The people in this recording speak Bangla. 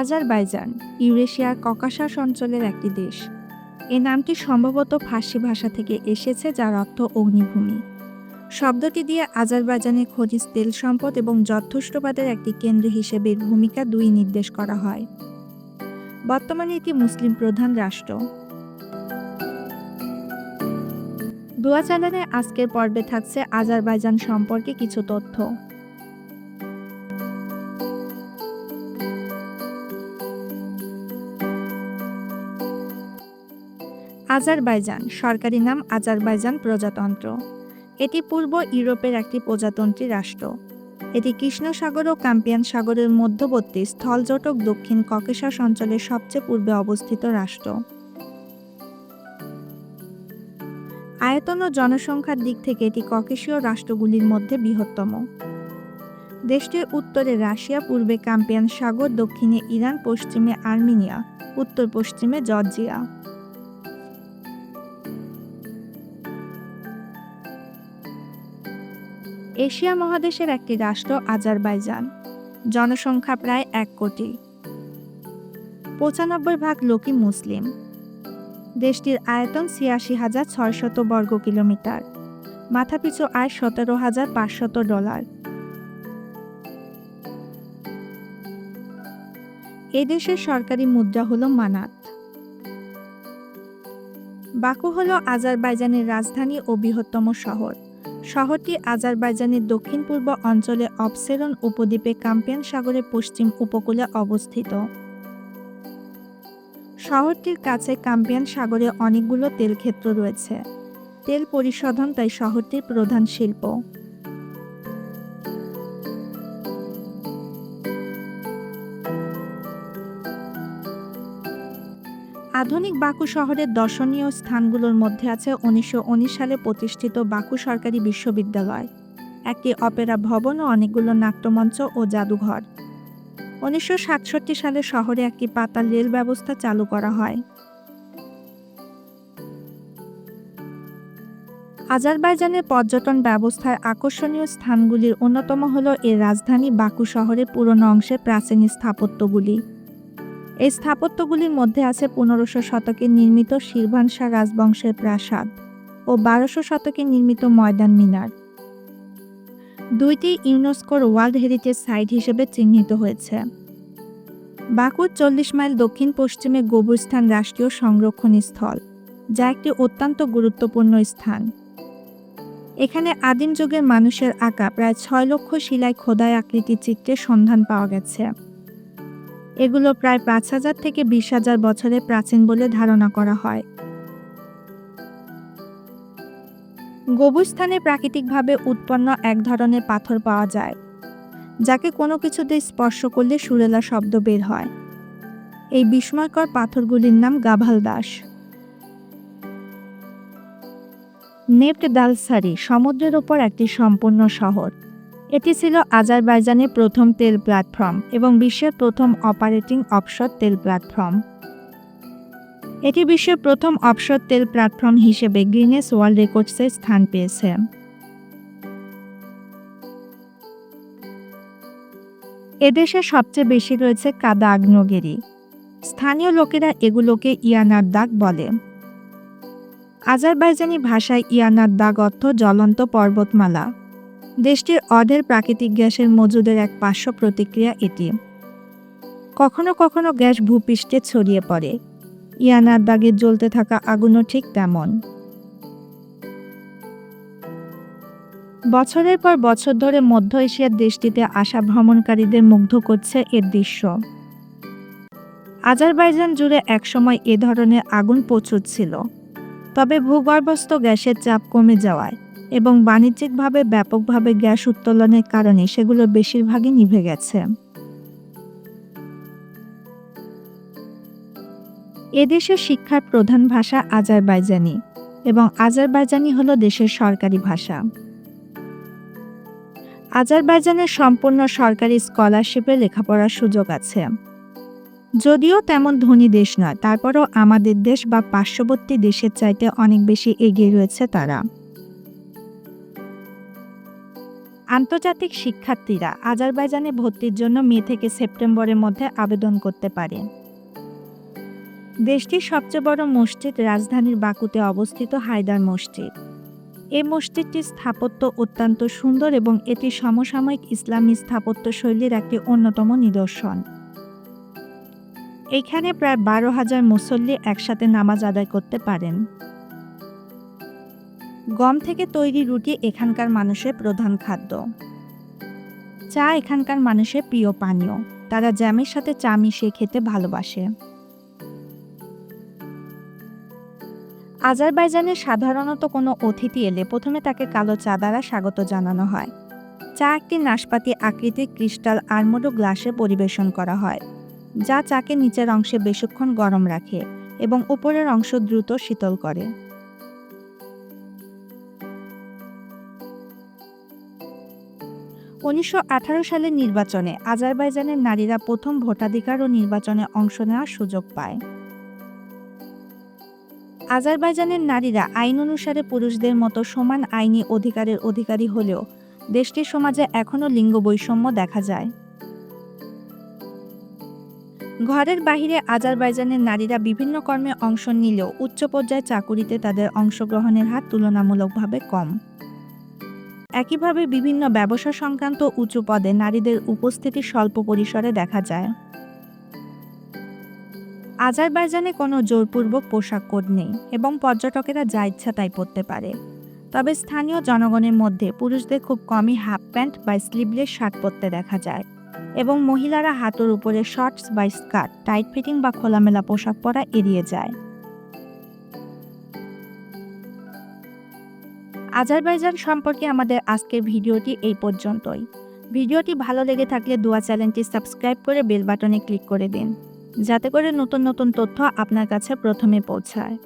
আজারবাইজান, ইউরেশিয়ার ককাসাস অঞ্চলের একটি দেশ। এ নামটি সম্ভবত ফার্সি ভাষা থেকে এসেছে, যার অর্থ অগ্নিভূমি। শব্দটি দিয়ে আজারবাইজানের খনিজ তেল সম্পদ এবং যথেষ্টবাদের একটি কেন্দ্র হিসেবে ভূমিকা দুই নির্দেশ করা হয়। বর্তমানে এটি মুসলিম প্রধান রাষ্ট্র। দোয়া চ্যানেলে আজকের পর্বে থাকছে আজারবাইজান সম্পর্কে কিছু তথ্য। আজারবাইজান, সরকারি নাম আজারবাইজান প্রজাতন্ত্র। এটি পূর্ব ইউরোপের একটি প্রজাতন্ত্রী রাষ্ট্র। এটি কৃষ্ণ সাগর ও কাম্পিয়ান সাগরের মধ্যবর্তী স্থলজটক দক্ষিণ ককেশাস অঞ্চলের সবচেয়ে পূর্বে অবস্থিত রাষ্ট্র। আয়তন ও জনসংখ্যার দিক থেকে এটি ককেশীয় রাষ্ট্রগুলির মধ্যে বৃহত্তম। দেশটির উত্তরে রাশিয়া, পূর্বে কাম্পিয়ান সাগর, দক্ষিণে ইরান, পশ্চিমে আর্মেনিয়া উত্তর পশ্চিমে জর্জিয়া। এশিয়া মহাদেশের একটি রাষ্ট্র আজারবাইজান। জনসংখ্যা প্রায় এক কোটি। পঁচানব্বই ভাগ লোকই মুসলিম। দেশটির আয়তন ছিয়াশি হাজার ছয়শত বর্গ কিলোমিটার। মাথাপিছু আয় সতেরো হাজার পাঁচশত ডলার। এ দেশের সরকারি মুদ্রা হল মানাত। বাকু হল আজারবাইজানের রাজধানী ও বৃহত্তম শহর। শহরটি আজারবাইজানের দক্ষিণ পূর্ব অঞ্চলে অবসেরন উপদ্বীপে কাম্পিয়ান সাগরের পশ্চিম উপকূলে অবস্থিত। শহরটির কাছে কাম্পিয়ান সাগরে অনেকগুলো তেলক্ষেত্র রয়েছে। তেল পরিশোধন তাই শহরটির প্রধান শিল্প। আধুনিক বাকু শহরের দর্শনীয় স্থানগুলোর মধ্যে আছে উনিশশো উনিশ সালে প্রতিষ্ঠিত বাকু সরকারি বিশ্ববিদ্যালয়। একটি অপেরা ভবন ও অনেকগুলো নাট্যমঞ্চ ও জাদুঘর। উনিশশো সাতষট্টি সালে শহরে একটি পাতাল রেল ব্যবস্থা চালু করা হয়। আজারবাইজানের পর্যটন ব্যবস্থার আকর্ষণীয় স্থানগুলির অন্যতম হল এর রাজধানী বাকু শহরের পুরনো অংশের প্রাচীন স্থাপত্যগুলি। এই স্থাপত্যগুলির মধ্যে আছে পনেরোশো শতকে নির্মিত শিরভানশা রাজবংশের প্রাসাদ ও বারোশো শতকে নির্মিত ময়দান মিনার। দুইটি ইউনেস্কোর ওয়ার্ল্ড হেরিটেজ সাইট হিসেবে চিহ্নিত হয়েছে। বাকুর চল্লিশ মাইল দক্ষিণ পশ্চিমে গোবরস্থান রাষ্ট্রীয় সংরক্ষণ স্থল, যা একটি অত্যন্ত গুরুত্বপূর্ণ স্থান। এখানে আদিম যুগের মানুষের আঁকা প্রায় ছয় লক্ষ শিলায় খোদাই আকৃতি চিত্রের সন্ধান পাওয়া গেছে। এগুলো প্রায় পাঁচ হাজার থেকে বিশ হাজার বছরের প্রাচীন বলে ধারণা করা হয়। গবুস্থানে প্রাকৃতিকভাবে উৎপন্ন এক ধরনের পাথর পাওয়া যায়, যাকে কোনো কিছুতে স্পর্শ করলে সুরেলা শব্দ বের হয়। এই বিস্ময়কর পাথরগুলির নাম গাভাল দাস। নেফট দালসারি সমুদ্রের ওপর একটি সম্পূর্ণ শহর। এটি ছিল আজারবাইজানের প্রথম তেল প্ল্যাটফর্ম এবং বিশ্বের প্রথম অপারেটিং অফশোর তেল প্ল্যাটফর্ম। এটি বিশ্বের প্রথম অফশোর তেল প্ল্যাটফর্ম হিসেবে গ্রিনেস ওয়ার্ল্ড রেকর্ডসে স্থান পেয়েছে। এদেশে সবচেয়ে বেশি রয়েছে কাদা আগ্নেয়গিরি। স্থানীয় লোকেরা এগুলোকে ইয়ানার দাগ বলে। আজারবাইজানি ভাষায় ইয়ানার দাগ অর্থ জ্বলন্ত পর্বতমালা। দেশটির অঢেল প্রাকৃতিক গ্যাসের মজুদের এক পার্শ্ব প্রতিক্রিয়া এটি। কখনো কখনো গ্যাস ভূপৃষ্ঠে ছড়িয়ে পড়ে। ইয়ানার দাগে জ্বলতে থাকা আগুনও ঠিক তেমন। বছরের পর বছর ধরে মধ্য এশিয়ার দেশটিতে আসা ভ্রমণকারীদের মুগ্ধ করছে এর দৃশ্য। আজারবাইজান জুড়ে একসময় এ ধরনের আগুন প্রচুর ছিল। তবে ভূগর্ভস্থ গ্যাসের চাপ কমে যাওয়ায় এবং বাণিজ্যিকভাবে ব্যাপকভাবে গ্যাস উত্তোলনের কারণে সেগুলো বেশিরভাগই নিভে গেছে। এদেশের শিক্ষার প্রধান ভাষা আজারবাইজানি এবং আজারবাইজানি হলো দেশের সরকারি ভাষা। আজারবাইজানের সম্পূর্ণ সরকারি স্কলারশিপে লেখাপড়ার সুযোগ আছে। যদিও তেমন ধনী দেশ নয়, তারপরও আমাদের দেশ বা পার্শ্ববর্তী দেশের চাইতে অনেক বেশি এগিয়ে রয়েছে তারা। আন্তর্জাতিক শিক্ষার্থীরা আজারবাইজানে ভর্তির জন্য মে থেকে সেপ্টেম্বরের মধ্যে আবেদন করতে পারে। দেশটির সবচেয়ে বড় মসজিদ রাজধানীর বাকুতে অবস্থিত হায়দার মসজিদ। এই মসজিদটির স্থাপত্য অত্যন্ত সুন্দর এবং এটি সমসাময়িক ইসলামী স্থাপত্য শৈলীর একটি অন্যতম নিদর্শন। এখানে প্রায় বারো হাজার মুসল্লি একসাথে নামাজ আদায় করতে পারেন। গম থেকে তৈরি রুটি এখানকার মানুষের প্রধান খাদ্য। চা এখানকার মানুষের প্রিয় পানীয়। তারা জ্যামের সাথে চা মিশিয়ে খেতে ভালোবাসে। আজারবাইজানে সাধারণত কোনো অতিথি এলে প্রথমে তাকে কালো চা দ্বারা স্বাগত জানানো হয়। চা একটি নাশপাতি আকৃতির ক্রিস্টাল আর্মোডো গ্লাসে পরিবেশন করা হয়, যা চাকে নিচের অংশে বেশিক্ষণ গরম রাখে এবং উপরের অংশ দ্রুত শীতল করে। উনিশশো আঠারো সালের নির্বাচনে আজারবাইজানের নারীরা প্রথম ভোটাধিকার ও নির্বাচনে অংশ নেওয়ার সুযোগ পায়। আজারবাইজানের নারীরা আইন অনুসারে পুরুষদের মতো সমান আইনি অধিকারের অধিকারী হলেও দেশটির সমাজে এখনও লিঙ্গ বৈষম্য দেখা যায়। ঘরের বাহিরে আজারবাইজানের নারীরা বিভিন্ন কর্মে অংশ নিলেও উচ্চ পর্যায়ে চাকুরিতে তাদের অংশগ্রহণের হার তুলনামূলকভাবে কম। একইভাবে বিভিন্ন ব্যবসা সংক্রান্ত উঁচু পদে নারীদের উপস্থিতি স্বল্প পরিসরে দেখা যায়। আজারবাইজানে কোনো জোরপূর্বক পোশাক কোড নেই এবং পর্যটকেরা যা ইচ্ছা তাই পরতে পারে। তবে স্থানীয় জনগণের মধ্যে পুরুষদের খুব কমই হাফ প্যান্ট বা স্লিভলেস শার্ট পরতে দেখা যায় এবং মহিলারা হাতের উপরে শর্টস বা স্কার্ট, টাইট ফিটিং বা খোলামেলা পোশাক পরা এড়িয়ে যায়। আজারবাইজান সম্পর্কে আমাদের আজকের ভিডিওটি এই পর্যন্তই। ভিডিওটি ভালো লেগে থাকলে দোয়া চ্যানেলটি সাবস্ক্রাইব করে বেল বাটনে ক্লিক করে দিন, যাতে করে নতুন নতুন তথ্য আপনার কাছে প্রথমে পৌঁছায়।